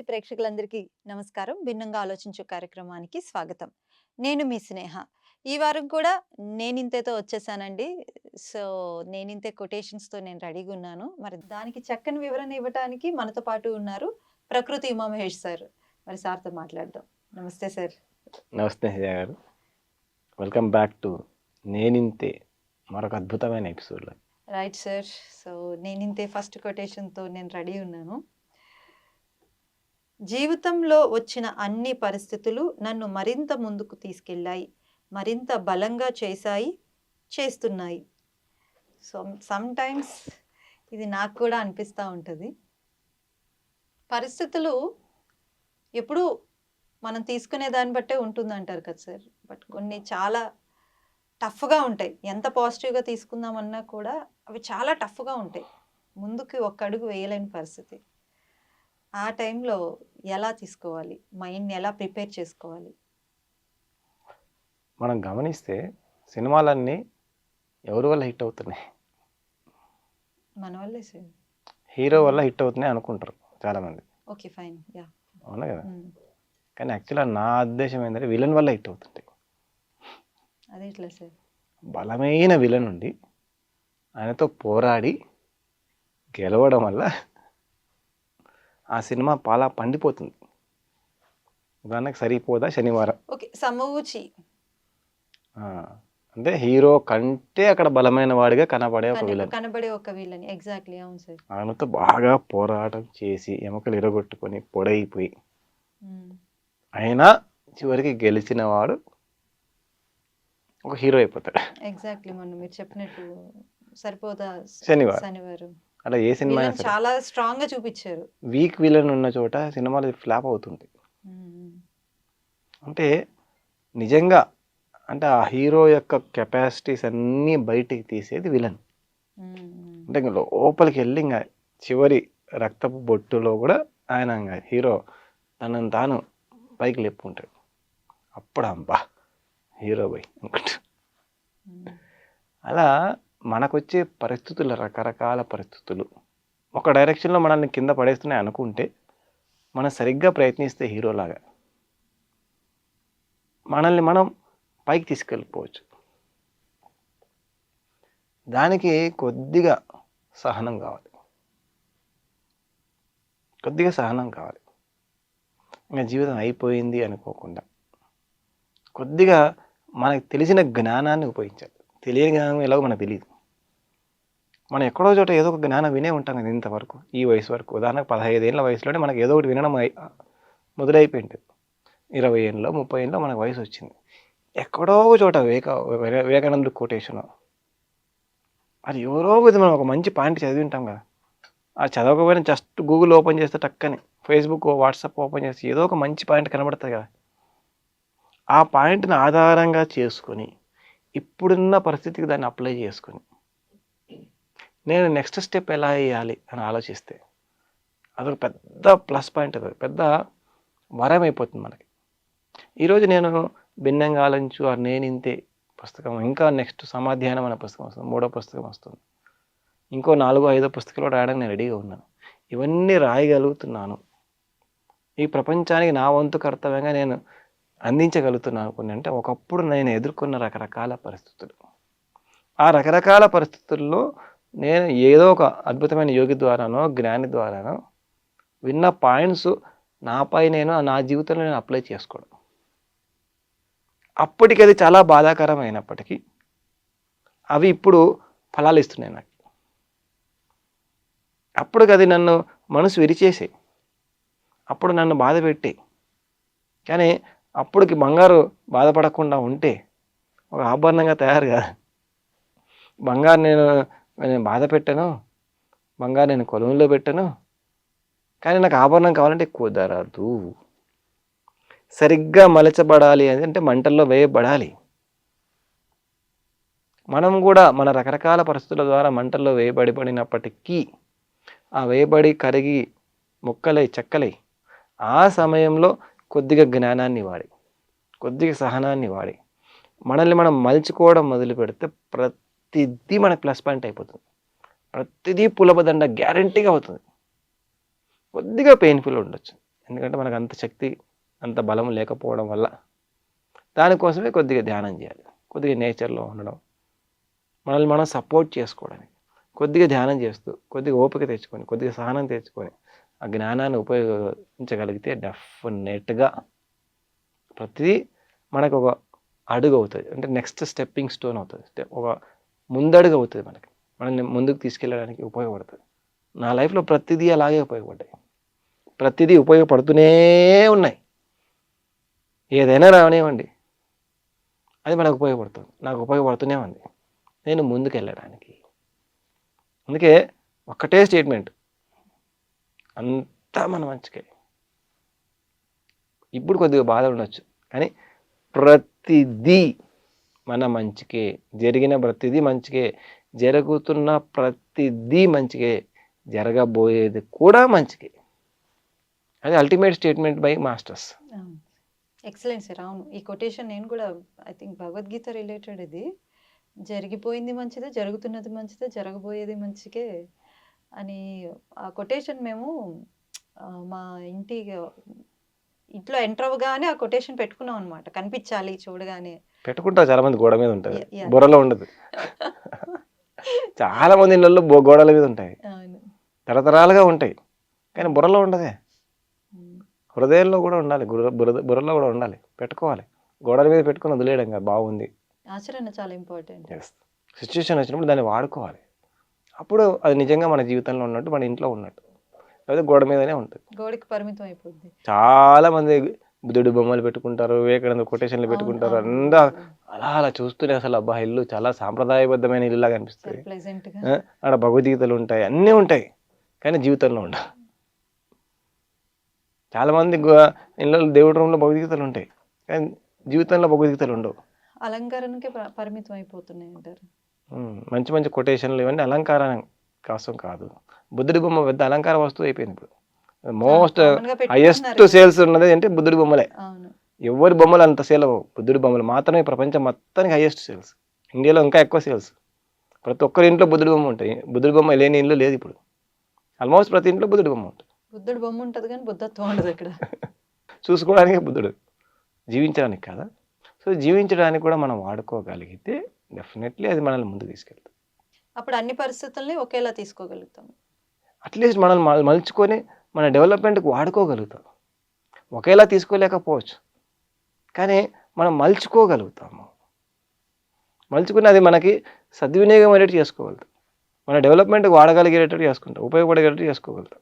BC ప్రేక్షకులందరికీ నమస్కారం. భిన్నంగా ఆలోచించు కార్యక్రమానికి స్వాగతం. నేను మీ స్నేహ. ఈ వారం కూడా నేనింతేతో వచ్చేసానండి. సో నేనింతే కొటేషన్స్తో నేను రెడీగా ఉన్నాను. మరి దానికి చక్కని వివరణ ఇవ్వడానికి మనతో పాటు ఉన్నారు ప్రకృతి ఉమా మహేష్ సార్. మరి సార్తో మాట్లాడదాం. నమస్తే సార్. నమస్తే గారు. వెల్కమ్ బ్యాక్ టు నేనింతే మరొక అద్భుతమైన ఎపిసోడ్లో. Right sir. సో నేనింతే ఫస్ట్ కొటేషన్తో నేను రెడీ ఉన్నాను. జీవితంలో వచ్చిన అన్ని పరిస్థితులు నన్ను మరింత ముందుకు తీసుకెళ్ళాయి మరింత బలంగా చేశాయి చేస్తున్నాయి. సో సమ్టైమ్స్ ఇది నాకు కూడా అనిపిస్తూ ఉంటుంది. పరిస్థితులు ఎప్పుడు మనం తీసుకునే దాన్ని బట్టే ఉంటుంది అంటారు కదా సార్. బట్ కొన్ని చాలా టఫ్గా ఉంటాయి. ఎంత పాజిటివ్గా తీసుకుందామన్నా కూడా అవి చాలా టఫ్గా ఉంటాయి. ముందుకి ఒక్క అడుగు వేయలేని పరిస్థితి. ఆ టైంలో ఎలా తీసుకోవాలి? మైండ్ని ఎలా ప్రిపేర్ చేసుకోవాలి? మనం గమనిస్తే సినిమాలన్నీ ఎవరి వల్ల హిట్ అవుతున్నాయి? మన వల్లే హీరో వల్ల హిట్ అవుతున్నాయి అనుకుంటారు చాలామంది. Okay fine. యా. అవునా కదా? కానీ యాక్చువల్గా నా ఉద్దేశం ఏంటంటే విలన్ వల్ల హిట్ అవుతుంటాయి. అదే ఇట్లా సార్. బలమైన విలన్ ఉండి ఆయనతో పోరాడి గెలవడం వల్ల ఆ సినిమా పాలా పండిపోతుంది. ఉదాహరణకు సరిపోదా శనివారం? ఓకే సమూచి. అంటే హీరో కంటే అక్కడ బలమైన వాడిగా కనబడే ఒక విలన్. కనబడే ఒక వీళ్ళని ఎగ్జాక్ట్లీ అవును సార్. ఆయనతో బాగా పోరాటం చేసి ఎముకలు ఇరగొట్టుకొని పొడైపోయి. అయినా చివరికి గెలిచిన వాడు ఒక హీరో అయిపోతాడు. ఎగ్జాక్ట్లీ మొన్న మీరు చెప్పినట్టు సరిపోదా శనివారం. శనివారం. అలా ఏ సినిమా చాలా స్ట్రాంగ్గా చూపించారు వీక్ విలన్ ఉన్న చోట సినిమాలు ఫ్లాప్ అవుతుంది. అంటే నిజంగా అంటే ఆ హీరో యొక్క కెపాసిటీస్ అన్నీ బయటికి తీసేది విలన్. అంటే ఇంకా లోపలికి వెళ్ళి ఇంకా చివరి రక్తపు బొట్టులో కూడా ఆయన ఇంకా హీరో తనను తాను పైకి లేపుకుంటాడు అప్పుడు అబ్బా హీరో బై అనుకుంటా. అలా మనకొచ్చే పరిస్థితులు రకరకాల పరిస్థితులు. ఒక డైరెక్షన్లో మనల్ని కింద పడేస్తున్నాయి అనుకుంటే మనం సరిగ్గా ప్రయత్నిస్తే హీరోలాగా మనల్ని మనం పైకి తీసుకెళ్ళిపోవచ్చు. దానికి కొద్దిగా సహనం కావాలి. కొద్దిగా సహనం కావాలి. ఇంకా జీవితం అయిపోయింది అనుకోకుండా. కొద్దిగా మనకు తెలిసిన జ్ఞానాన్ని ఉపయోగించాలి. తెలియని జ్ఞానం ఎలాగో మనకు తెలియదు మనం ఎక్కడో చోట ఏదో ఒక జ్ఞానం వినే ఉంటాం కదా ఇంతవరకు ఈ వయసు వరకు. ఉదాహరణకు పదహైదు ఏళ్ళ వయసులోనే మనకు ఏదో ఒకటి వినడం మొదలైపోయింది. ఇరవై ఏళ్ళలో ముప్పై ఏళ్ళలో మనకు వయసు వచ్చింది. ఎక్కడో ఒక చోట వివేక వివే- వివేకానంద కోటేషన్ అది ఎవరో ఒకటి మనం ఒక మంచి పాయింట్ చదివి ఉంటాం కదా. ఆ చదవకపోయినా జస్ట్ గూగుల్ ఓపెన్ చేస్తే టక్కని ఫేస్బుక్ వాట్సాప్ ఓపెన్ చేస్తే ఏదో ఒక మంచి పాయింట్ కనబడుతుంది కదా. ఆ పాయింట్ని ఆధారంగా చేసుకొని ఇప్పుడున్న పరిస్థితికి దాన్ని అప్లై చేసుకొని నేను నెక్స్ట్ స్టెప్ ఎలా వేయాలి అని ఆలోచిస్తే అదొక పెద్ద ప్లస్ పాయింట్ అది పెద్ద వరం అయిపోతుంది మనకి. ఈరోజు నేను భిన్నంగా ఆలోచించు ఆ నేను ఇంతే పుస్తకం ఇంకా నెక్స్ట్ సమాధ్యానం అనే పుస్తకం వస్తుంది మూడో పుస్తకం వస్తుంది ఇంకో నాలుగో ఐదో పుస్తకాలు రాయడానికి నేను రెడీగా ఉన్నాను. ఇవన్నీ రాయగలుగుతున్నాను. ఈ ప్రపంచానికి నా వంతు కర్తవ్యంగా నేను అందించగలుగుతున్నాను కొన్ని అంటే ఒకప్పుడు నేను ఎదుర్కొన్న రకరకాల పరిస్థితులు. ఆ రకరకాల పరిస్థితుల్లో నేను ఏదో ఒక అద్భుతమైన యోగి ద్వారానో జ్ఞాని ద్వారానో విన్న పాయింట్స్ నాపై నేను నా జీవితంలో నేను అప్లై చేసుకోవడం. అప్పటికి అది చాలా బాధాకరమైనప్పటికీ అవి ఇప్పుడు ఫలాలు ఇస్తున్నాయి నాకు. అప్పటికి అది నన్ను మనసు విరిచేసే అప్పుడు నన్ను బాధ పెట్టే కానీ అప్పటికి బంగారు బాధపడకుండా ఉంటే ఒక ఆభరణంగా తయారు కాదు. బంగారు నేను నేను బాధ పెట్టాను. బంగారు నేను కొలంలో పెట్టాను. కానీ నాకు ఆభరణం కావాలంటే ఎక్కువ ధరదు సరిగ్గా మలచబడాలి అంటే మంటల్లో వేయబడాలి. మనం కూడా మన రకరకాల పరిస్థితుల ద్వారా మంటల్లో వేయబడి పడినప్పటికీ ఆ వేయబడి కరిగి ముక్కలై చెక్కలై ఆ సమయంలో కొద్దిగా జ్ఞానాన్ని వాడి కొద్దిగా సహనాన్ని వాడి మనల్ని మనం మలుచుకోవడం మొదలు పెడితే ప్రతి ప్రతిదీ మనకు ప్లస్ పాయింట్ అయిపోతుంది. ప్రతిదీ పులబదండ గ్యారంటీగా అవుతుంది. కొద్దిగా పెయిన్ఫుల్ ఉండొచ్చు. ఎందుకంటే మనకు అంత శక్తి అంత బలం లేకపోవడం వల్ల దానికోసమే కొద్దిగా ధ్యానం చేయాలి. కొద్దిగా నేచర్లో ఉండడం. మనల్ని మనం సపోర్ట్ చేసుకోవడానికి. కొద్దిగా ధ్యానం చేస్తూ కొద్దిగా ఓపిక తెచ్చుకొని కొద్దిగా సహనం తెచ్చుకొని ఆ జ్ఞానాన్ని ఉపయోగించగలిగితే డెఫినెట్గా ప్రతిదీ మనకు ఒక అడుగు అవుతుంది. అంటే నెక్స్ట్ స్టెప్పింగ్ స్టోన్ అవుతుంది. స్టెప్ ఒక ముందడుగు అవుతుంది మనకి. మనల్ని ముందుకు తీసుకెళ్ళడానికి ఉపయోగపడుతుంది. నా లైఫ్లో ప్రతిదీ అలాగే ఉపయోగపడ్డాయి. ప్రతిదీ ఉపయోగపడుతూనే ఉన్నాయి. ఏదైనా రావనివ్వండి అది మనకు ఉపయోగపడుతుంది. నాకు ఉపయోగపడుతూనే ఉంది. నేను ముందుకు వెళ్ళడానికి అందుకే ఒక్కటే స్టేట్మెంట్. అంతా మన మంచికే. ఇప్పుడు కొద్దిగా బాధ ఉండొచ్చు. కానీ ప్రతిదీ మన మంచికే జరిగిన ప్రతిదీ మంచికే జరుగుతున్న ప్రతిదీ మంచికే జరగబోయేది కూడా మంచికే. అది ultimate statement by masters excellent sir అవును. ఈ కొటేషన్ నేను కూడా ఐ థింక్ భగవద్గీత రిలేటెడ్ ఇది. జరిగిపోయింది మంచిదే జరుగుతున్నది మంచిదే జరగబోయేది మంచికే అని ఆ కొటేషన్ మేము మా ఇంటి ఇంట్లో ఎంటర్ అవ్వగానే ఆ కొటేషన్ పెట్టుకున్నాం అనమాట కనిపించాలి చూడగానే. పెట్టుకుంటారు చాలా మంది గోడ మీద ఉంటుంది. బుర్రలో ఉండదు. చాలా మంది ఇళ్ళల్లో గోడల మీద ఉంటాయి. తరతరాలుగా ఉంటాయి. కానీ బుర్రలో ఉండదే. హృదయంలో కూడా ఉండాలి. బుర్ర బుర్ర- బుర్రలో కూడా ఉండాలి. పెట్టుకోవాలి. గోడల మీద పెట్టుకుని వదిలేయడం కాదు బాగుంది. ఆచరణ చాలా ఇంపార్టెంట్ సిచ్యువేషన్ వచ్చినప్పుడు దాన్ని వాడుకోవాలి. అప్పుడు అది నిజంగా మన జీవితంలో ఉన్నట్టు మన ఇంట్లో ఉన్నట్టు. లేదా గోడ మీదనే ఉంటుంది. గోడకి పరిమితం అయిపోద్ది. చాలా మంది బుద్ధుడు బొమ్మలు పెట్టుకుంటారు వివేకానంద కొటేషన్లు పెట్టుకుంటారు అంతా అలా అలా చూస్తూనే అసలు అబ్బా ఇల్లు చాలా సాంప్రదాయబద్ధమైన ఇల్లులాగా అనిపిస్తుంది. ప్లెజెంట్గా ఆ, ఆడ భగవద్గీతలు ఉంటాయి అన్నీ ఉంటాయి కానీ జీవితంలో ఉండవు. చాలా మంది గు- ఇళ్ళలో దేవుడి రూమ్లో భగవద్గీతలు ఉంటాయి కానీ జీవితంలో భగవద్గీతలు ఉండవు. అలంకరణకే పరిమితం అయిపోతున్నాయి అంటారు మంచి మంచి కొటేషన్లు ఇవన్నీ అలంకారం కోసం కాదు. బుద్ధుడి బొమ్మ పెద్ద అలంకార వస్తువు అయిపోయింది ఇప్పుడు. Most highest. సేల్స్ ఉన్నది అంటే బుద్ధుడి బొమ్మలే. ఎవరి బొమ్మలు అంత సేల్ అవ్వవు. బుద్ధుడి బొమ్మలు మాత్రమే ప్రపంచం మొత్తానికి హైయెస్ట్ సేల్స్ ఇండియాలో ఇంకా ఎక్కువ సేల్స్ ప్రతి ఒక్కరి ఇంట్లో బుద్ధుడి బొమ్మ ఉంటాయి. బుద్ధుడి బొమ్మ లేని ఇల్లు లేదు ఇప్పుడు. ఆల్మోస్ట్ ప్రతి ఇంట్లో బుద్ధుడి బొమ్మ ఉంటుంది. బుద్ధుడు బొమ్మ ఉంటది కానీ బుద్ధత్వం ఉండదు ఇక్కడ. చూసుకోవడానికి బుద్ధుడు. జీవించడానికి కదా? సో జీవించడానికి కూడా మనం వాడుకోగలిగితే డెఫినెట్లీ అది మనల్ని ముందుకు తీసుకెళ్తుంది. అప్పుడు అన్ని పరిస్థితుల్ని ఒకేలా తీసుకోగలుగుతాం అట్లీస్ట్ మనల్ని మలుచుకొని మన డెవలప్మెంట్కి వాడుకోగలుగుతాం. ఒకేలా తీసుకోలేకపోవచ్చు. కానీ మనం మలుచుకోగలుగుతాము. మలుచుకుని అది మనకి సద్వినియోగం అయ్యేటట్టు చేసుకోగలుగుతాం. మన డెవలప్మెంట్కి వాడగలిగేటట్టు చేసుకుంటాం. ఉపయోగపడేటట్టు చేసుకోగలుగుతాం.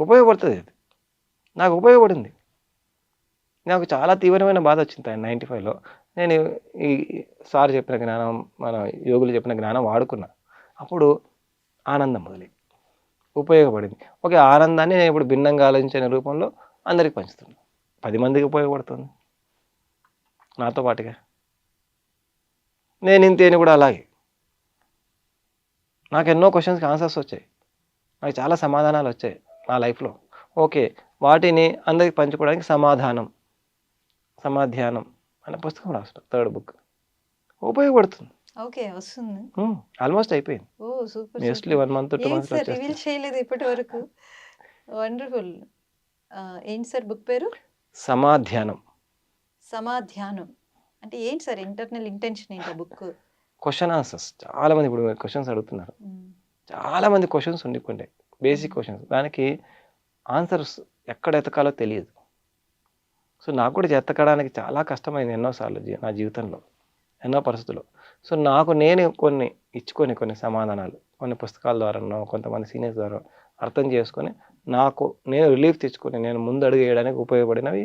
ఉపయోగపడుతుంది అది. నాకు ఉపయోగపడింది. నాకు చాలా తీవ్రమైన బాధ వచ్చింది ఆయన నైంటీ ఫైవ్లో. నేను ఈ సార్ చెప్పిన జ్ఞానం మన యోగులు చెప్పిన జ్ఞానం వాడుకున్నా. అప్పుడు ఆనందం మొదలై ఉపయోగపడింది. ఓకే ఆనందాన్ని నేను ఇప్పుడు భిన్నంగా ఆలోచించిన రూపంలో అందరికి పంచుతున్నాను పది మందికి ఉపయోగపడుతుంది. నాతో పాటుగా. నేను ఇంతేని కూడా అలాగే. నాకు ఎన్నో క్వశ్చన్స్కి ఆన్సర్స్ వచ్చాయి. నాకు చాలా సమాధానాలు వచ్చాయి నా లైఫ్లో ఓకే వాటిని అందరికి పంచుకోవడానికి సమాధానం. సమాధ్యానం అనే పుస్తకం రాసిన. థర్డ్ బుక్ ఉపయోగపడుతుంది. ఓకే వస్తుంది. ఆల్మోస్ట్ అయిపోయింది. ఓ super mostly one month two months sir reveal చేయలేదు ఇప్పటి వరకు వండర్ఫుల్ ఏంటి సార్ బుక్ పేరు? సమాధ్యానం. సమాధ్యానం. అంటే ఏంటి సార్ ఇంటర్నల్ ఇంటెన్షన్ ఏంటి బుక్? Question answers. చాలా మంది ఇప్పుడు క్వశ్చన్స్ అడుగుతున్నారు. చాలా మంది క్వశ్చన్స్ ఉండిపోయాయి బేసిక్ క్వశ్చన్స్. దానికి ఆన్సర్స్ ఎక్కడ ఎతకాలో తెలియదు. సో నాకు కూడా ఎతకడానికి చాలా కష్టమైంది ఎన్నోసార్లు నా జీవితంలో. ఎన్నో పరిస్థితుల్లో. సో నాకు నేను కొన్ని ఇచ్చుకొని కొన్ని సమాధానాలు కొన్ని పుస్తకాల ద్వారానో కొంతమంది సీనియర్స్ ద్వారా అర్థం చేసుకొని నాకు నేను రిలీఫ్ తెచ్చుకొని నేను ముందు అడుగు వేయడానికి ఉపయోగపడినవి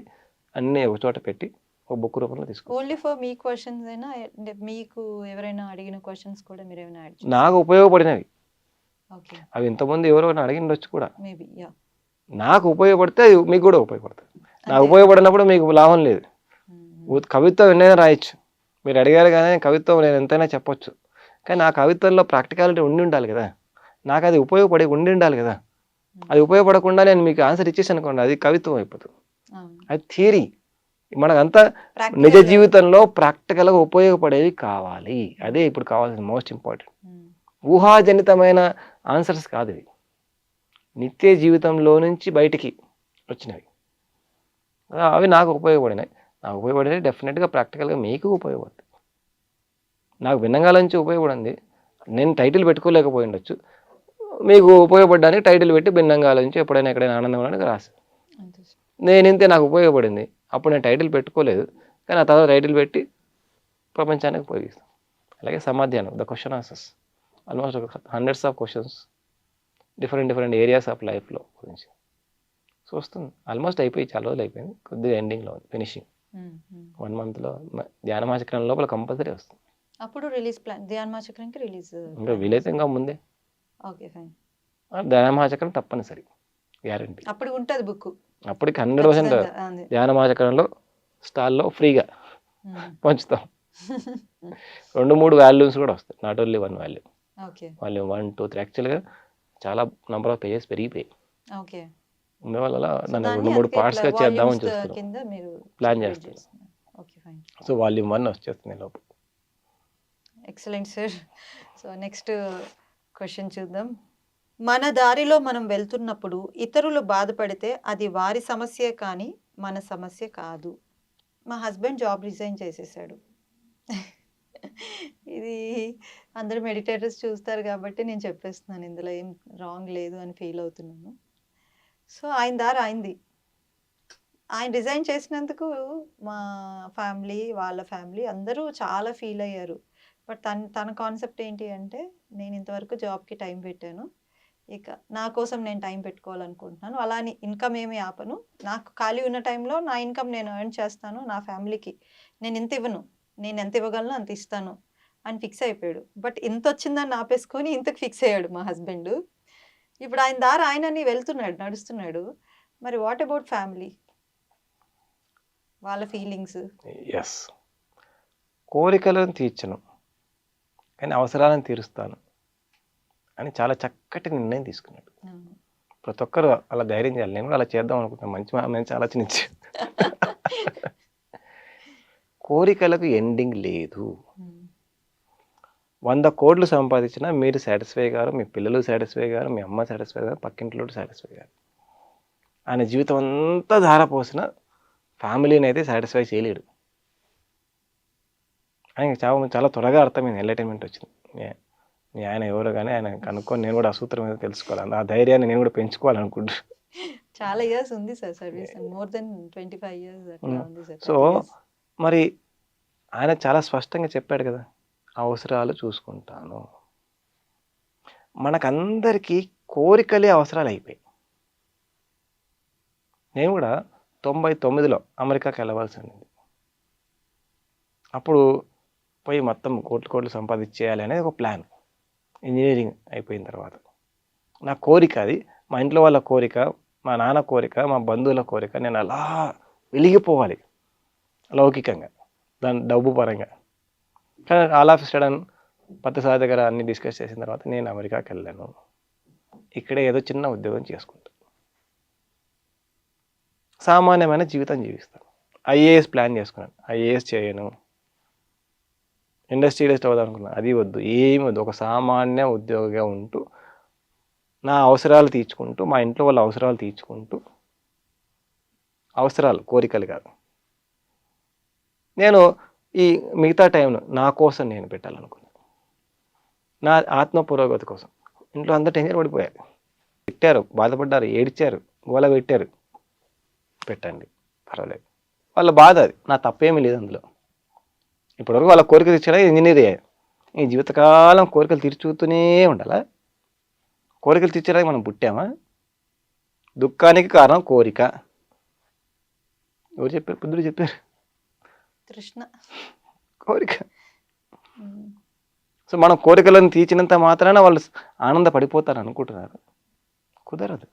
అన్నీ ఒక చోట పెట్టి ఒక బుక్ రూపంలో తీసుకున్నాను. ఓన్లీ ఫర్ మీ క్వశ్చన్స్ అయినా మీకు ఎవరైనా అడిగిన క్వశ్చన్స్ కూడా మీరు ఏమైనా నాకు ఉపయోగపడినవి. ఓకే అవి ఇంతకుముందు ఎవరైనా అడిగిండొచ్చు కూడా. మేబీ యా నాకు ఉపయోగపడితే అది మీకు కూడా ఉపయోగపడుతుంది నాకు ఉపయోగపడినప్పుడు మీకు లాభం లేదు. కవిత్వం ఎన్నైనా రాయొచ్చు. మీరు అడిగారు కానీ కవిత్వం నేను ఎంతైనా చెప్పొచ్చు. కానీ నా కవిత్వంలో ప్రాక్టికాలిటీ ఉండి ఉండాలి కదా. నాకు అది ఉపయోగపడి ఉండి ఉండాలి కదా. అది ఉపయోగపడకుండా నేను మీకు ఆన్సర్ ఇచ్చేసి అనుకోండి అది కవిత్వం అయిపోతుంది అది థియరీ మనకంతా నిజ జీవితంలో ప్రాక్టికల్గా ఉపయోగపడేవి కావాలి. అదే ఇప్పుడు కావాల్సిన మోస్ట్ ఇంపార్టెంట్ ఊహాజనితమైన ఆన్సర్స్ కాదు ఇవి. నిత్య జీవితంలో నుంచి బయటికి వచ్చినవి. అవి నాకు ఉపయోగపడినాయి. నాకు ఉపయోగపడినాయి డెఫినెట్గా ప్రాక్టికల్గా మీకు ఉపయోగపడుతుంది. నాకు భిన్నంగా నుంచి ఉపయోగపడింది నేను టైటిల్ పెట్టుకోలేకపోయి ఉండొచ్చు మీకు ఉపయోగపడడానికి టైటిల్ పెట్టి భిన్నంగా ఆలోచించి ఎప్పుడైనా ఎక్కడైనా ఆనందం ఉండడానికి రాసి. నేను ఇంతే నాకు ఉపయోగపడింది. అప్పుడు నేను టైటిల్ పెట్టుకోలేదు. కానీ ఆ తర్వాత టైటిల్ పెట్టి ప్రపంచానికి ఉపయోగిస్తాను. అలాగే Samadhyanam the question answers almost ఒక hundreds of questions different different areas of లైఫ్లో గురించి. సో వస్తుంది. ఆల్మోస్ట్ అయిపోయి చాలా రోజులు అయిపోయింది. కొద్దిగా ఎండింగ్లో ఉంది. ఫినిషింగ్. వన్ మంత్లో ధ్యానమాచక్రం లోపల కంపల్సరీ వస్తుంది. అప్పుడు రిలీజ్ ప్లాన్ ధ్యాన్ చక్రంకి రిలీజ్ ఇంకా వీలైతే ఇంకా ముందే. ఓకే ఫైన్ ధ్యానమాచక్రం తప్పనిసరి గ్యారంటీ అప్పుడు ఉంటది బుక్ అప్పటికి హండ్రెడ్ పర్సెంట్ ధ్యానమాచక్రంలో స్టాల్లో ఫ్రీగా పంచుతాం. రెండు మూడు వాల్యూమ్స్ కూడా వస్తాయి. Not only one value okay volume one two three యాక్చువల్గా చాలా నెంబర్ ఆఫ్ పేజెస్ పెరిగిపోయాయి. ఓకే అందువల్ల సో నన్ను రెండు మూడు పార్ట్స్గా చేద్దామని చూస్తున్నాం. కింద మీరు Plan separate చేస్తున్నాం. సో వాల్యూమ్ వన్ వచ్చేస్తుంది లోపు. Excellent sir. So next question చూద్దాం. మన దారిలో మనం వెళ్తున్నప్పుడు ఇతరులు బాధపడితే అది వారి సమస్యే కానీ మన సమస్య కాదు. మా హస్బెండ్ జాబ్ రిజైన్ చేసేసాడు. ఇది అందరు మెడిటేటర్స్ చూస్తారు కాబట్టి నేను చెప్పేస్తున్నాను. ఇందులో ఏం రాంగ్ లేదు అని ఫీల్ అవుతున్నాను. సో ఆయన దారి అయింది. ఆయన రిజైన్ చేసినందుకు మా ఫ్యామిలీ వాళ్ళ ఫ్యామిలీ అందరూ చాలా ఫీల్ అయ్యారు. బట్ తన తన కాన్సెప్ట్ ఏంటి అంటే నేను ఇంతవరకు జాబ్కి టైం పెట్టాను. ఇక నా కోసం నేను టైం పెట్టుకోవాలనుకుంటున్నాను. అలా అని ఇన్కమ్ ఏమి ఆపను. నాకు ఖాళీ ఉన్న టైంలో నా ఇన్కమ్ నేను ఎర్న్ చేస్తాను నా ఫ్యామిలీకి నేను ఇంత ఇవ్వను? నేను ఎంత ఇవ్వగలను? అంత ఇస్తాను. అని ఫిక్స్ అయిపోయాడు. బట్ ఇంత వచ్చిందని ఆపేసుకొని ఇంతకు ఫిక్స్ అయ్యాడు మా హస్బెండ్ ఇప్పుడు ఆయన దారి ఆయనని వెళ్తున్నాడు నడుస్తున్నాడు. మరి వాట్ అబౌట్ ఫ్యామిలీ వాళ్ళ ఫీలింగ్స్ ఎస్ కోరికలను తీర్చను. కానీ అవసరాలను తీరుస్తాను అని చాలా చక్కటి నిర్ణయం తీసుకున్నాడు. ప్రతి ఒక్కరు అలా ధైర్యం చేయాలి. నేను కూడా అలా చేద్దాం అనుకుంటున్నాను. మంచి మా- మంచి ఆలోచన ఇచ్చి కోరికలకు ఎండింగ్ లేదు. వంద కోట్లు సంపాదించినా మీరు సాటిస్ఫై గారు మీ పిల్లలు సాటిస్ఫై గారు మీ అమ్మ సాటిస్ఫై గారు పక్కింట్లో సాటిస్ఫై గారు ఆయన జీవితం అంతా ధారపోసిన ఫ్యామిలీని అయితే సాటిస్ఫై చేయలేడు. ఆయన చాలా చాలా త్వరగా అర్థమైంది ఎంటర్టైన్మెంట్ వచ్చింది. మీ- ఆయన ఎవరో కానీ ఆయన కనుక్కొని నేను కూడా ఆ సూత్రం ఏదో తెలుసుకోవాలి. ఆ ధైర్యాన్ని నేను కూడా పెంచుకోవాలనుకుంటున్నాను చాలా ఇయర్స్ ఉంది sir service more than twenty five years so మరి ఆయన చాలా స్పష్టంగా చెప్పాడు కదా. అవసరాలు చూసుకుంటాను. మనకందరికీ కోరికలే అవసరాలు అయిపోయాయి నేను కూడా తొంభై తొమ్మిదిలో అమెరికాకి వెళ్ళవలసి ఉండింది అప్పుడు పోయి మొత్తం కోట్లు కోట్లు సంపాదించేయాలి అనేది ఒక ప్లాన్. ఇంజనీరింగ్ అయిపోయిన తర్వాత. నా కోరిక అది. మా ఇంట్లో వాళ్ళ కోరిక మా నాన్న కోరిక మా బంధువుల కోరిక నేను అలా వెలిగిపోవాలి. లౌకికంగా. దాని డబ్బు పరంగా. కానీ ఆల్ ఆఫ్ సడన్ పత్తిసారి దగ్గర అన్ని డిస్కస్ చేసిన తర్వాత నేను అమెరికాకి వెళ్ళాను. ఇక్కడే ఏదో చిన్న ఉద్యోగం చేసుకుంటాను సామాన్యమైన జీవితం జీవిస్తాను ఐఏఎస్ ప్లాన్ చేసుకున్నాను. ఐఏఎస్ చేయను. ఇండస్ట్రియలిస్ట్ అవుదాం అనుకున్నాను అది వద్దు ఏమి వద్దు. ఒక సామాన్య ఉద్యోగిగా ఉంటూ నా అవసరాలు తీర్చుకుంటూ మా ఇంట్లో వాళ్ళ అవసరాలు తీర్చుకుంటూ అవసరాలు కోరికలు కాదు. నేను ఈ మిగతా టైంను నా కోసం నేను పెట్టాలనుకున్నాను నా ఆత్మ పురోగతి కోసం. ఇంట్లో అందరూ టెన్షన్ పడిపోయారు. పెట్టారు బాధపడ్డారు ఏడ్చారు గోల పెట్టారు. పెట్టండి పర్వాలేదు. వాళ్ళ బాధ అది. నా తప్పేమీ లేదు అందులో. ఇప్పటివరకు వాళ్ళ కోరిక తీర్చడా ఇంజనీర్ అయ్యారు ఈ జీవితకాలం కోరికలు తీర్చుతూనే ఉండాలా? కోరికలు తీర్చడానికి మనం పుట్టామా? దుఃఖానికి కారణం కోరిక. ఎవరు చెప్పారు? బుద్ధుడు చెప్పారు. తృష్ణ కోరిక. సో మనం కోరికలను తీర్చినంత మాత్రాన వాళ్ళు ఆనంద పడిపోతారు అనుకుంటున్నారు కుదరదు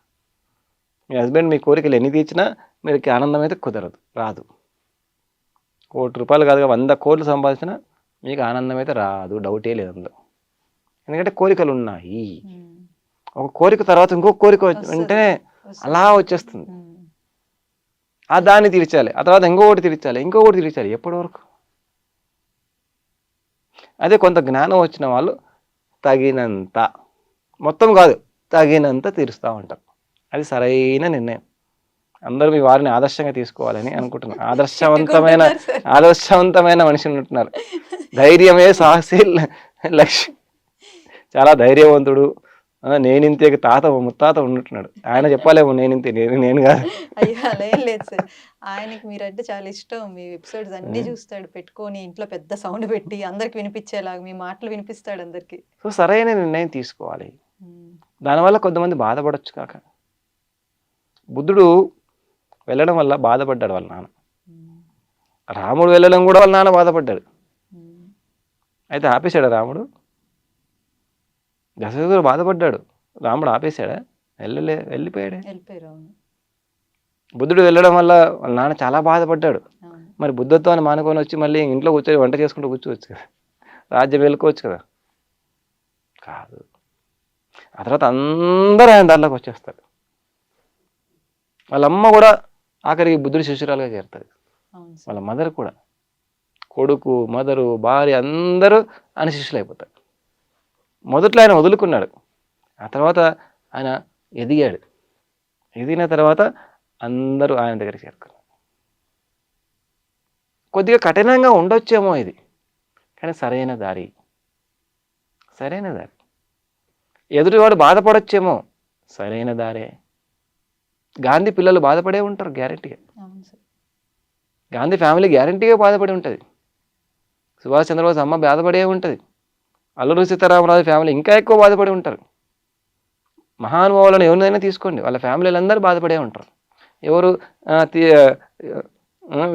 మీ హస్బెండ్ మీ కోరికలు ఎన్ని తీర్చినా మీకు ఆనందం అయితే కుదరదు రాదు కోటి రూపాయలు కాదుగా వంద కోట్లు సంపాదించినా మీకు ఆనందం అయితే రాదు డౌటే లేదు అందులో ఎందుకంటే కోరికలు ఉన్నాయి. ఒక కోరిక తర్వాత ఇంకో కోరిక. వెంటనే. అలా వచ్చేస్తుంది. ఆ దాన్ని తీర్చాలి ఆ తర్వాత ఇంకొకటి తీర్చాలి ఇంకొకటి తీర్చాలి ఎప్పటి వరకు అదే కొంత జ్ఞానం వచ్చిన వాళ్ళు తగినంత మొత్తం కాదు తగినంత తీరుస్తూ ఉంటారు. అది సరైన నిర్ణయం. అందరూ మీ వారిని ఆదర్శంగా తీసుకోవాలని అనుకుంటున్నాను ఆదర్శవంతమైన. ఆదర్శవంతమైన మనిషి ఉంటున్నారు. ధైర్యమే సాహసి లక్ష్యం. చాలా ధైర్యవంతుడు ఆ, నేనింతే తాత ముత్తాత ఉన్నట్టున్నాడు. ఆయన చెప్పాలేమో నేనింతే నేను నేను కాదు. అయ్యా ఏం లేదు సార్. ఆయనకి మీరంటే చాలా ఇష్టం. మీ ఎపిసోడ్స్ అన్ని. చూస్తాడు పెట్టుకొని ఇంట్లో పెద్ద సౌండ్ పెట్టి అందరికి వినిపించేలాగా మీ మాటలు వినిపిస్తాడు అందరికి. సో సరైన నిర్ణయం తీసుకోవాలి. దానివల్ల కొంతమంది బాధపడొచ్చు కాక. బుద్ధుడు వెళ్ళడం వల్ల బాధపడ్డాడు వాళ్ళ నాన్న. రాముడు వెళ్ళడం కూడా వాళ్ళ నాన్న బాధపడ్డాడు. అయితే ఆపేశాడా రాముడు. దశరథుడు బాధపడ్డాడు. రాముడు ఆపేశాడా? వెళ్ళలే వెళ్ళిపోయాడే? బుద్ధుడు వెళ్ళడం వల్ల వాళ్ళ నాన్న చాలా బాధపడ్డాడు. మరి బుద్ధత్వాన్ని మానుకొని వచ్చి మళ్ళీ ఇంట్లో కూర్చొని వంట చేసుకుంటూ కూర్చోవచ్చు కదా. రాజ్యం వెళ్ళుకోవచ్చు కదా. కాదు. ఆ తర్వాత అందరూ ఆయన దారిలోకి వచ్చేస్తారు. వాళ్ళ అమ్మ కూడా ఆఖరికి బుద్ధుడి శిష్యురాలుగా చేరుతుంది. వాళ్ళ మదర్ కూడా. కొడుకు మదరు భార్య అందరూ ఆయన శిష్యులు అయిపోతారు మొదట్లో ఆయన వదులుకున్నాడు. ఆ తర్వాత ఆయన ఎదిగాడు. ఎదిగిన తర్వాత అందరూ ఆయన దగ్గరికి చేరుకున్నారు. కొద్దిగా కఠినంగా ఉండొచ్చేమో ఇది. కానీ సరైన దారి. సరైన దారి. ఎదుటివాడు బాధపడొచ్చేమో. సరైన దారే. గాంధీ పిల్లలు బాధపడే ఉంటారు గ్యారెంటీగా. గాంధీ ఫ్యామిలీ గ్యారంటీగా బాధపడి ఉంటుంది. సుభాష్ చంద్రబోస్ అమ్మ బాధపడే ఉంటుంది. అల్లూరు సీతారామరాజు ఫ్యామిలీ ఇంకా ఎక్కువ బాధపడి ఉంటారు. మహానుభావులను ఎవరినైనా తీసుకోండి. వాళ్ళ ఫ్యామిలీలు అందరూ బాధపడే ఉంటారు. ఎవరు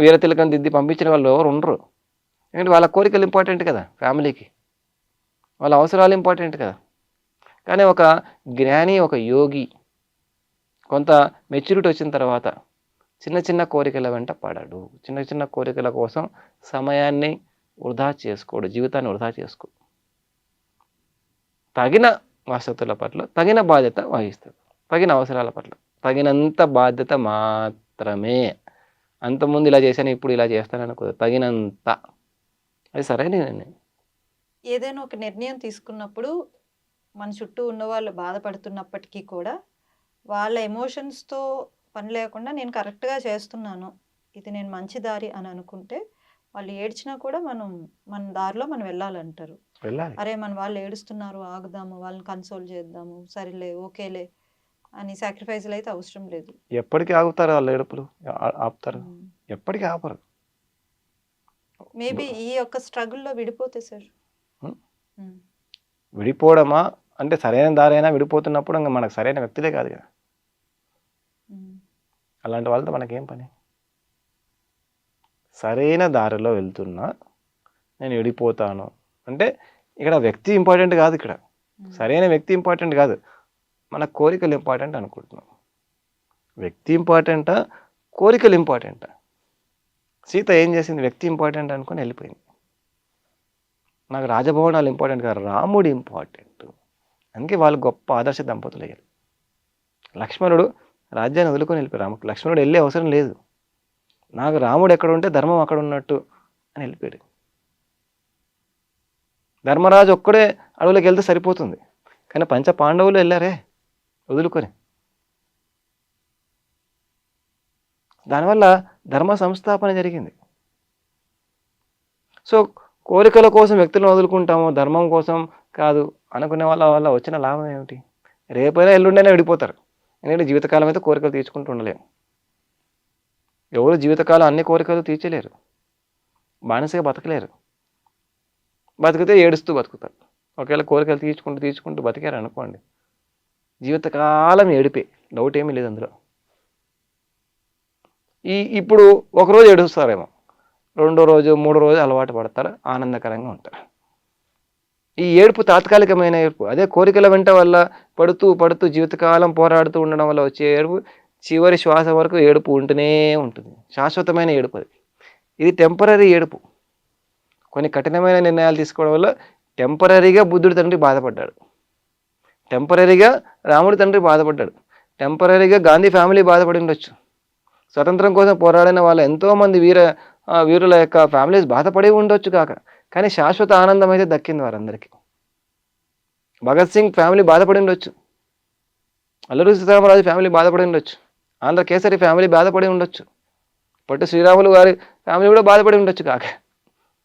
వీరతిలకం తిలకం దిద్ది పంపించిన వాళ్ళు ఎవరు ఉండరు. ఎందుకంటే వాళ్ళ కోరికలు ఇంపార్టెంట్ కదా ఫ్యామిలీకి. వాళ్ళ అవసరాలు ఇంపార్టెంట్ కదా. కానీ ఒక జ్ఞాని ఒక యోగి కొంత మెచ్యూరిటీ వచ్చిన తర్వాత చిన్న చిన్న కోరికల వెంట పడడు. చిన్న చిన్న కోరికల కోసం సమయాన్ని వృధా చేసుకోడు జీవితాన్ని వృధా చేసుకో తగిన వసతుల పట్ల తగిన బాధ్యత వహిస్తుంది. తగిన అవసరాల పట్ల. తగినంత బాధ్యత మాత్రమే. అంతకుముందు ఇలా చేశాను ఇప్పుడు ఇలా చేస్తానని కుదరదు తగినంత. అది సరైన నిర్ణయం. ఏదైనా ఒక నిర్ణయం తీసుకున్నప్పుడు మన చుట్టూ ఉన్న వాళ్ళు బాధపడుతున్నప్పటికీ కూడా వాళ్ళ ఎమోషన్స్తో పని లేకుండా నేను కరెక్ట్గా చేస్తున్నాను. ఇది నేను మంచి దారి అని అనుకుంటే వాళ్ళు ఏడ్చినా కూడా మనం మన దారిలో మనం వెళ్ళాలంటారు. అరే మన వాళ్ళు ఏడుస్తున్నారు ఆగుదాము వాళ్ళని కన్సోల్ చేద్దాము సరేలే ఓకేలే అని సాక్రిఫైస్లు అయితే అవసరం లేదు. ఎప్పటికీ ఆగుతారు వాళ్ళ ఏడుపులు? ఆపుతారు. ఎప్పటికీ ఆపరు. మేబీ ఈ యొక్క స్ట్రగుల్లో విడిపోతే సార్. విడిపోవడమా? అంటే సరైన దారైనా విడిపోతున్నప్పుడు ఇంకా మనకు సరైన వ్యక్తులే కాదు కదా. అలాంటి వాళ్ళతో మనకేం పని? సరైన దారిలో వెళ్తున్నా నేను విడిపోతాను అంటే ఇక్కడ వ్యక్తి ఇంపార్టెంట్ కాదు ఇక్కడ. సరైన వ్యక్తి ఇంపార్టెంట్ కాదు. మన కోరికలు ఇంపార్టెంట్ అనుకుంటున్నాం. వ్యక్తి ఇంపార్టెంటా? కోరికలు ఇంపార్టెంటా? సీత ఏం చేసింది? వ్యక్తి ఇంపార్టెంట్ అనుకొని వెళ్ళిపోయింది. నాకు రాజభవనాలు ఇంపార్టెంట్ కాదు రాముడు ఇంపార్టెంట్. అందుకే వాళ్ళు గొప్ప ఆదర్శ దంపతులు అయ్యారు. లక్ష్మణుడు రాజ్యాన్ని వదులుకొని వెళ్ళిపోయారు. రాముడు లక్ష్మణుడు వెళ్ళే అవసరం లేదు. నాకు రాముడు ఎక్కడ ఉంటే ధర్మం అక్కడ ఉన్నట్టు అని వెళ్ళిపోయాడు. ధర్మరాజు ఒక్కడే అడవులకు వెళ్తే సరిపోతుంది. కానీ పంచ పాండవులు వెళ్ళారే? వదులుకొని. దానివల్ల ధర్మ సంస్థాపన జరిగింది. సో కోరికల కోసం వ్యక్తులను వదులుకుంటాము ధర్మం కోసం కాదు అనుకునే వాళ్ళ వల్ల వచ్చిన లాభం ఏమిటి? రేపైనా ఎల్లుండైనా విడిపోతారు. ఎందుకంటే జీవితకాలం అయితే కోరికలు తీర్చుకుంటూ ఉండలేము. ఎవరు జీవితకాలం అన్ని కోరికలు తీర్చలేరు. బానిసగా బతకలేరు. బతికితే ఏడుస్తూ బతుకుతారు ఒకవేళ కోరికలు తీర్చుకుంటూ తీర్చుకుంటూ బతికారు అనుకోండి. జీవితకాలం ఏడిపే డౌట్ ఏమీ లేదు అందులో. ఈ ఇప్పుడు ఒకరోజు ఏడుస్తారేమో రెండో రోజు మూడో రోజు అలవాటు పడతారు ఆనందకరంగా ఉంటారు. ఈ ఏడుపు తాత్కాలికమైన ఏడుపు అదే కోరికల వెంట వల్ల పడుతూ పడుతూ జీవితకాలం పోరాడుతూ ఉండడం వల్ల వచ్చే ఏడుపు చివరి శ్వాస వరకు ఏడుపు ఉంటూనే ఉంటుంది. శాశ్వతమైన ఏడుపు అది. ఇది టెంపరీ ఏడుపు. కొన్ని కఠినమైన నిర్ణయాలు తీసుకోవడం వల్ల టెంపరీగా బుద్ధుడి తండ్రి బాధపడ్డాడు. టెంపరీగా రాముడి తండ్రి బాధపడ్డాడు. టెంపరీగా గాంధీ ఫ్యామిలీ బాధపడి ఉండొచ్చు. స్వతంత్రం కోసం పోరాడిన వాళ్ళు ఎంతోమంది వీర వీరుల యొక్క ఫ్యామిలీస్ బాధపడి ఉండొచ్చు కాక కానీ శాశ్వత ఆనందం అయితే దక్కింది వారందరికీ. భగత్ సింగ్ ఫ్యామిలీ బాధపడి ఉండొచ్చు. అల్లూరి సీతారామరాజు ఫ్యామిలీ బాధపడి ఉండొచ్చు. ఆంధ్ర కేసరి ఫ్యామిలీ బాధపడి ఉండొచ్చు. పట్టు శ్రీరాములు గారి ఫ్యామిలీ కూడా బాధపడి ఉండొచ్చు కాక.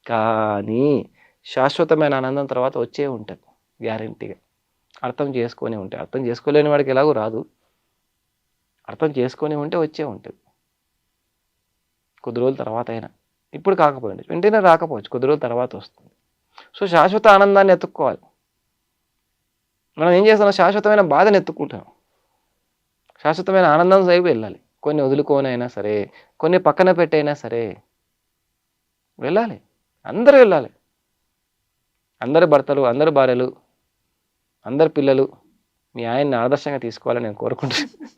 కానీ శాశ్వతమైన ఆనందం తర్వాత వచ్చే ఉంటుంది గ్యారంటీగా అర్థం చేసుకొని ఉంటే అర్థం చేసుకోలేని వాడికి ఎలాగో రాదు. అర్థం చేసుకొని ఉంటే వచ్చే ఉంటుంది. కొద్ది రోజుల తర్వాత అయినా. ఇప్పుడు కాకపోయింది. వెంటనే రాకపోవచ్చు. కొద్ది రోజుల తర్వాత వస్తుంది. సో శాశ్వత ఆనందాన్ని ఎత్తుక్కోవాలి. మనం ఏం చేస్తున్నాం? శాశ్వతమైన బాధను ఎత్తుక్కుంటాం శాశ్వతమైన ఆనందం సైపు వెళ్ళాలి. కొన్ని వదులుకోనైనా సరే కొన్ని పక్కన పెట్టైనా సరే వెళ్ళాలి. అందరూ వెళ్ళాలి. అందరి భర్తలు అందరి భార్యలు అందరి పిల్లలు మీ ఆయన్ని ఆదర్శంగా తీసుకోవాలని నేను కోరుకుంటున్నాను.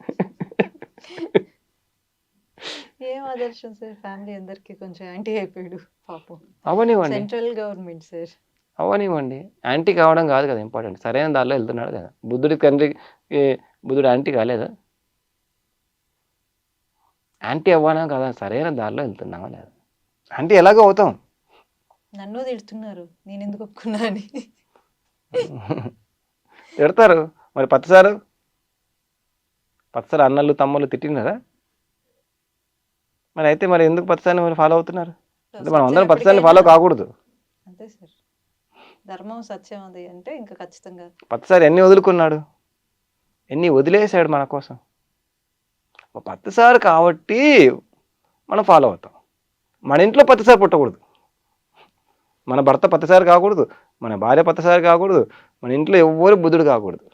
ఏం ఆదర్శం సార్? ఫ్యామిలీ అందరికి కొంచెం యాంటీ అయిపోయాడు పాపం. అవనివ్వండి. Central government sir. అవనివ్వండి. యాంటీ కావడం కాదు కదా ఇంపార్టెంట్. సరైన దారిలో వెళ్తున్నాడు కదా. బుద్ధుడి తండ్రికి బుద్ధుడు యాంటీ కాలేదా? యాంటీ అవ్వనా కదా? సరైన దారిలో వెళ్తున్నామా లేదా? యాంటీ ఎలాగో అవుతాం. నన్ను తిడుతున్నారు. నేను ఎందుకు ఒప్పుకున్నా అని. తిడతారు. మరి పచ్చసారు? పచ్చసారు అన్నలు తమ్ముళ్ళు తిట్టినారా? మరి అయితే మరి ఎందుకు పచ్చసారిని మరి ఫాలో అవుతున్నారు? అంటే మనం అందరం పచ్చసారిని ఫాలో కాకూడదు. అంతే సార్. ధర్మం సత్యం అది అంటే ఇంకా ఖచ్చితంగా. పచ్చసారి ఎన్ని వదులుకున్నాడు? ఎన్ని వదిలేశాడు మన కోసం? పచ్చసారి కాబట్టి మనం ఫాలో అవుతాం. మన ఇంట్లో పచ్చసారి పుట్టకూడదు. మన భర్త పచ్చసారి కాకూడదు మన భార్య పచ్చసారి కాకూడదు మన ఇంట్లో ఎవ్వరు బుద్ధుడు కాకూడదు.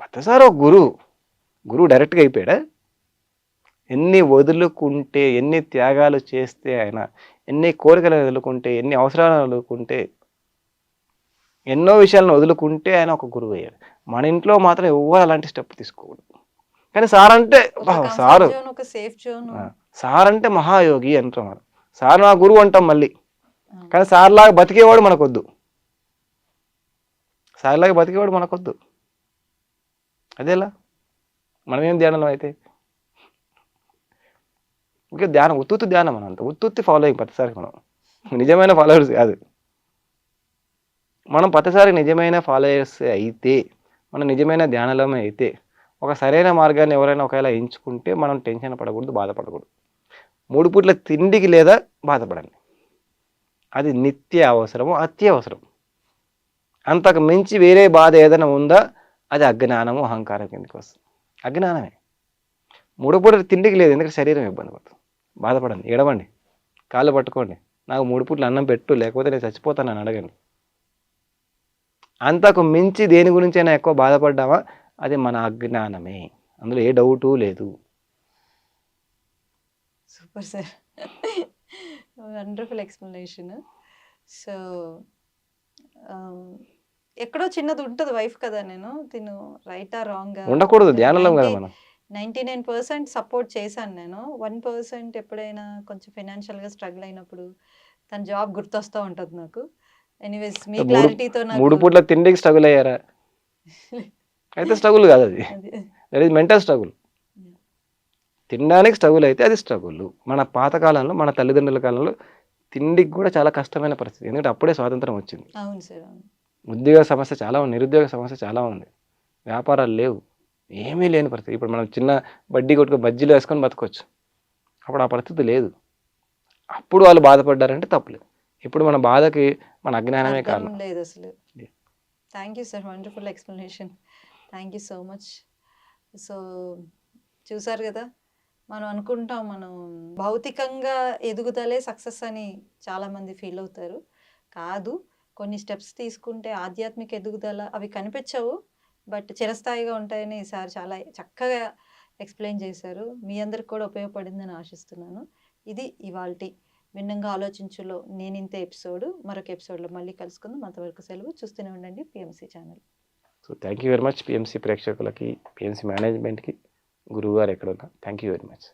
పచ్చసారి ఒక గురువు గురువు డైరెక్ట్గా అయిపోయాడా? ఎన్ని వదులుకుంటే ఎన్ని త్యాగాలు చేస్తే ఆయన ఎన్ని కోరికలు వదులుకుంటే ఎన్ని అవసరాలు వదులుకుంటే ఎన్నో విషయాలను వదులుకుంటే ఆయన ఒక గురువు అయ్యాడు. మన ఇంట్లో మాత్రం ఎవ్వరు అలాంటి స్టెప్ తీసుకోకూడదు. కానీ సార్ అంటే ఒక "వా, comfort సారు. సార్ అంటే మహాయోగి అంటున్నారు సార్ నా గురువు అంటాం మళ్ళీ. కానీ సార్ లాగా బతికేవాడు మనకొద్దు. సార్లాగా బతికేవాడు మనకొద్దు. అదేలా? మనమేం ధ్యానంలో అయితే? ఇంకా ధ్యానం ఉత్తుత్తి ధ్యానం మనం అంత ఉత్తుత్తి ఫాలోయింగ్ ప్రతిసారి మనం. నిజమైన ఫాలోవర్స్ కాదు. మనం ప్రతిసారి నిజమైన ఫాలోయర్స్ అయితే మనం నిజమైన ధ్యానలమే అయితే ఒక సరైన మార్గాన్ని ఎవరైనా ఒకవేళ ఎంచుకుంటే మనం టెన్షన్ పడకూడదు బాధపడకూడదు. మూడు పూట్ల తిండికి లేదా బాధపడండి. అది నిత్య అవసరము అత్యవసరం. అంతకు మించి వేరే బాధ ఏదైనా ఉందా అది అజ్ఞానము అహంకారం కిందకి వస్తుంది. అజ్ఞానమే. మూడు పూటలు తిండికి లేదు ఎందుకంటే శరీరం ఇబ్బంది పడుతుంది. బాధపడండి ఎడవండి కాళ్ళు పట్టుకోండి. నాకు మూడు పూటలు అన్నం పెట్టు లేకపోతే నేను చచ్చిపోతానని అడగండి. అంతకు మించి దేని గురించైనా ఎక్కువ బాధపడ్డామా? అది మన అజ్ఞానమే. అందులో ఏ డౌటు లేదు. Super sir. Wonderful explanation so ఎక్కడో చిన్నది ఉంటుంది వైఫ్ కదా నేను. తిను రైటా రాంగ్ ఉండకూడదు ధ్యానంలో కదా మనం. నైంటీ నైన్ పర్సెంట్ సపోర్ట్ చేశాను నేను. వన్ పర్సెంట్ ఎప్పుడైనా కొంచెం ఫైనాన్షియల్గా స్ట్రగుల్ అయినప్పుడు తన జాబ్ గుర్తొస్తూ ఉంటుంది నాకు. ఎనీవేస్ మీ క్లారిటీతో మూడు పూట్ల తిండికి స్ట్రగుల్ అయ్యారా? అయితే స్ట్రగుల్ కాదు అది. దట్ ఈస్ మెంటల్ స్ట్రగుల్ తినడానికి స్ట్రగుల్ అయితే అది స్ట్రగుల్ మన పాతకాలంలో మన తల్లిదండ్రుల కాలంలో తిండికి కూడా చాలా కష్టమైన పరిస్థితి. ఎందుకంటే అప్పుడే స్వాతంత్రం వచ్చింది. అవును సార్ అవును. ఉద్యోగ సమస్య చాలా ఉంది నిరుద్యోగ సమస్య చాలా ఉంది. వ్యాపారాలు లేవు. ఏమీ లేని పరిస్థితి. ఇప్పుడు మనం చిన్న బడ్డీ కొట్టుకు బజ్జీలు వేసుకొని బతకొచ్చు. అప్పుడు ఆ పరిస్థితి లేదు. అప్పుడు వాళ్ళు బాధపడ్డారంటే తప్పులేదు ఇప్పుడు మన బాధకి మన అజ్ఞానమే కారణం. లేదు అసలు. Thank you sir wonderful explanation thank you so much so చూసారు కదా? మనం అనుకుంటాం మనం భౌతికంగా ఎదుగుదలే సక్సెస్ అని చాలామంది ఫీల్ అవుతారు. కాదు కొన్ని స్టెప్స్ తీసుకుంటే ఆధ్యాత్మిక ఎదుగుదల అవి కనిపించవు. బట్ చిరస్థాయిగా ఉంటాయని సార్ చాలా చక్కగా ఎక్స్ప్లెయిన్ చేశారు. మీ అందరికి కూడా ఉపయోగపడిందని ఆశిస్తున్నాను. ఇది ఇవాల్టి భిన్నంగా ఆలోచించులో నేను ఇంత ఎపిసోడ్. మరొక ఎపిసోడ్లో మళ్ళీ కలుసుకుందాం. అంతవరకు సెలవు. చూస్తూనే ఉండండి. PMC channel. So thank you very much. PMC ప్రేక్షకులకి పిఎంసీ మేనేజ్మెంట్కి గురువు గారు ఎక్కడ ఉన్నా. Thank you very much